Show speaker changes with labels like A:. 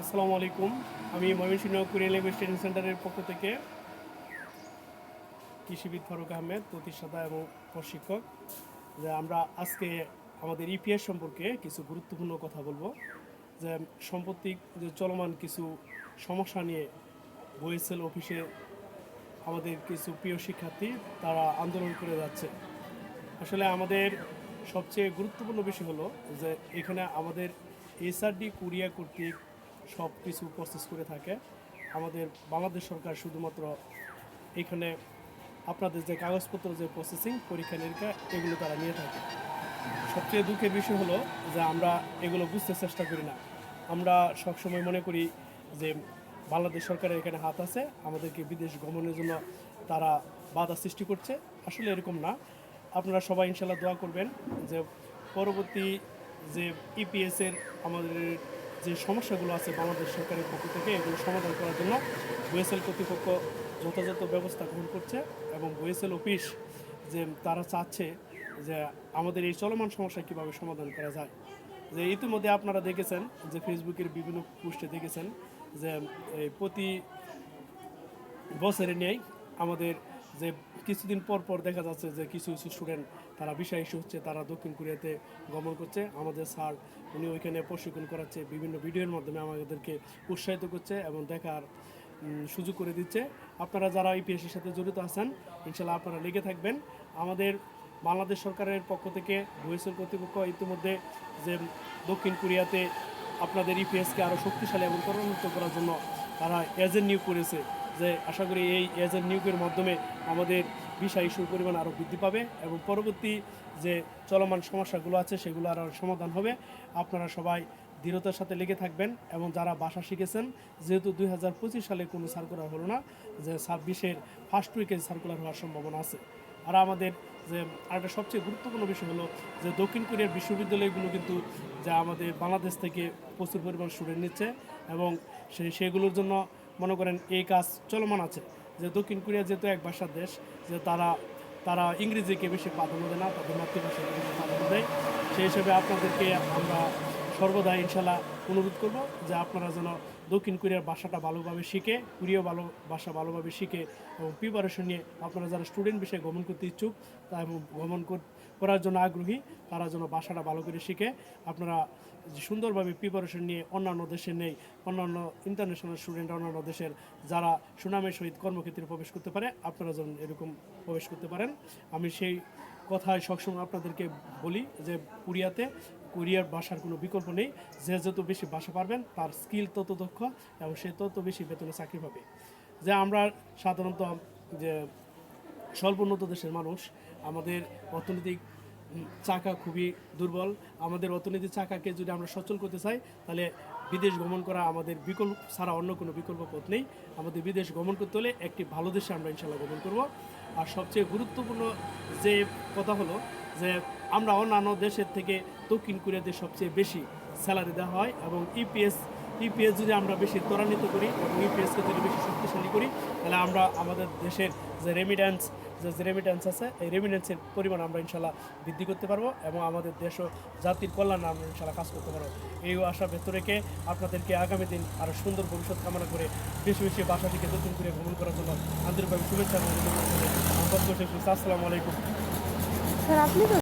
A: আসসালামু আলাইকুম। আমি ময়মনসিংহ কোরিয়ান ল্যাঙ্গুয়েজ সেন্টারের পক্ষ থেকে কৃষিবিদ ফারুক আহমেদ, প্রতিষ্ঠাতা এবং প্রশিক্ষক। যে আমরা আজকে আমাদের ইপিএস সম্পর্কে কিছু গুরুত্বপূর্ণ কথা বলব। যে সাম্প্রতিক যে চলমান কিছু সমস্যা নিয়ে বইএসএল অফিসে আমাদের কিছু প্রিয় শিক্ষার্থী তারা আন্দোলন করে যাচ্ছে। আসলে আমাদের সবচেয়ে গুরুত্বপূর্ণ বিষয় হলো যে এখানে আমাদের এসআরডি, কুরিয়া কর্তৃক সব কিছু প্রসেস করে থাকে। আমাদের বাংলাদেশ সরকার শুধুমাত্র এখানে আপনাদের যে কাগজপত্র, যে প্রসেসিং পরীক্ষা, নিরীক্ষা, এগুলো তারা নিয়ে থাকে। সবচেয়ে দুঃখের বিষয় হলো যে আমরা এগুলো বুঝতে চেষ্টা করি না। আমরা সবসময় মনে করি যে বাংলাদেশ সরকারের এখানে হাত আছে, আমাদেরকে বিদেশ গমনের জন্য তারা বাধা সৃষ্টি করছে। আসলে এরকম না। আপনারা সবাই ইনশাল্লাহ দোয়া করবেন যে পরবর্তী যে ইপিএস এর আমাদের যে সমস্যাগুলো আছে বাংলাদেশ সরকারের পক্ষ থেকে, এগুলো সমাধান করার জন্য বইএসএল কর্তৃপক্ষ যথাযথ ব্যবস্থা গ্রহণ করছে এবং বইএসএল অফিস যে তারা চাচ্ছে যে আমাদের এই চলমান সমস্যা কীভাবে সমাধান করা যায়। যে ইতিমধ্যে আপনারা দেখেছেন যে ফেসবুকের বিভিন্ন পোস্টে দেখেছেন যে প্রতি বছরে নেই আমাদের যে কিছুদিন পর পর দেখা যাচ্ছে যে কিছু কিছু স্টুডেন্ট তারা বিষয় হচ্ছে, তারা দক্ষিণ কোরিয়াতে গমন করছে। আমাদের স্যার উনি ওইখানে প্রশিক্ষণ করাচ্ছে, বিভিন্ন ভিডিওর মাধ্যমে আমাদেরকে উৎসাহিত করছে এবং দেখার সুযোগ করে দিচ্ছে। আপনারা যারা ইপিএসের সাথে জড়িত আছেন ইনশাল্লাহ আপনারা লেগে থাকবেন। আমাদের বাংলাদেশ সরকারের পক্ষ থেকে ভুয়েসেল কর্তৃপক্ষ ইতিমধ্যে যে দক্ষিণ কোরিয়াতে আপনাদের ইপিএসকে আরও শক্তিশালী এবং ত্বরান্বিত করার জন্য তারা এজেন্ট নিয়োগ করেছে। যে আশা করি এই এজেন্ট নিয়োগের মাধ্যমে আমাদের ভিসা ইস্যুর পরিমাণ আরও বৃদ্ধি পাবে এবং পরবর্তী যে চলমান সমস্যাগুলো আছে সেগুলো আরও সমাধান হবে। আপনারা সবাই দৃঢ়তার সাথে লেগে থাকবেন এবং যারা ভাষা শিখেছেন, যেহেতু দু হাজার পঁচিশ সালে কোনো সার্কুলার হলো না, যে ছাব্বিশের ফার্স্ট উইকে সার্কুলার হওয়ার সম্ভাবনা আছে। আর আমাদের যে আরেকটা সবচেয়ে গুরুত্বপূর্ণ বিষয় হলো যে দক্ষিণ কোরিয়ার বিশ্ববিদ্যালয়গুলো কিন্তু যা আমাদের বাংলাদেশ থেকে প্রচুর পরিমাণ স্টুডেন্ট নিচ্ছে এবং সেই সেগুলোর জন্য মনে করেন এই কাজ চলমান আছে, যে দক্ষিণ কোরিয়া যেহেতু এক ভাষার দেশ, যে তারা তারা ইংরেজিকে বেশি প্রাধান্য দেয় না, তাদের মাতৃভাষাকে বেশি প্রাধান্য দেয়। সেই হিসেবে আপনাদেরকে আমরা সর্বদা ইনশাল্লাহ অনুরোধ করব যে আপনারা যেন দক্ষিণ কোরিয়ার ভাষাটা ভালোভাবে শিখে কোরীয় ভালো ভাষা ভালোভাবে শিখে এবং প্রিপারেশন নিয়ে আপনারা যারা স্টুডেন্ট বিষয়ে গমন করতে ইচ্ছুক, তা এবং কর- করার জন্য আগ্রহী, তারা যেন ভাষাটা ভালো করে শিখে। আপনারা সুন্দরভাবে প্রিপারেশন নিয়ে অন্যান্য দেশে নেই, অন্যান্য ইন্টারন্যাশনাল স্টুডেন্ট অন্যান্য দেশের যারা সুনামের সহিত কর্মক্ষেত্রে প্রবেশ করতে পারে, আপনারা যেন এরকম প্রবেশ করতে পারেন। আমি সেই কথায় সবসময় আপনাদেরকে বলি যে, কোরিয়াতে কোরিয়ার ভাষার কোনো বিকল্প নেই। যে যত বেশি ভাষা পারবেন, তার স্কিল তত দক্ষ এবং সে তত বেশি বেতনে চাকরি পাবে। যে আমরা সাধারণত যে স্বল্পোন্নত দেশের মানুষ, আমাদের অর্থনৈতিক চাকা খুবই দুর্বল। আমাদের অর্থনৈতিক চাকাকে যদি আমরা সচল করতে চাই, তাহলে বিদেশ গমন করা আমাদের বিকল্প ছাড়া অন্য কোনো বিকল্প পথ নেই। আমাদের বিদেশ গমন করতে হলে একটি ভালো দেশে আমরা ইনশাল্লাহ গমন করব। আর সবচেয়ে গুরুত্বপূর্ণ যে কথা হলো যে আমরা অন্যান্য দেশের থেকে দক্ষিণ কোরিয়াতে সবচেয়ে বেশি স্যালারি দেওয়া হয় এবং ইপিএস ইপিএস যদি আমরা বেশি ত্বরান্বিত করি এবং ইপিএসকে যদি বেশি শক্তিশালী করি, তাহলে আমরা আমাদের দেশের যে রেমিডেন্স যে রেমিটেন্স আছে, এই রেমিটেন্সের পরিমাণ আমরা ইনশাল্লাহ বৃদ্ধি করতে পারব এবং আমাদের দেশ ও জাতির কল্যাণে আমরা ইনশাল্লাহ কাজ করতে পারব এই আশা ভেতর রেখে আপনাদেরকে আগামী দিন আরও সুন্দর ভবিষ্যৎ কামনা করে বেশি বেশি বাসা থেকে নতুন করে ভ্রমণ করার জন্য আন্তরিকভাবে শুভেচ্ছা। আসসালামু আলাইকুম
B: স্যার, আপনি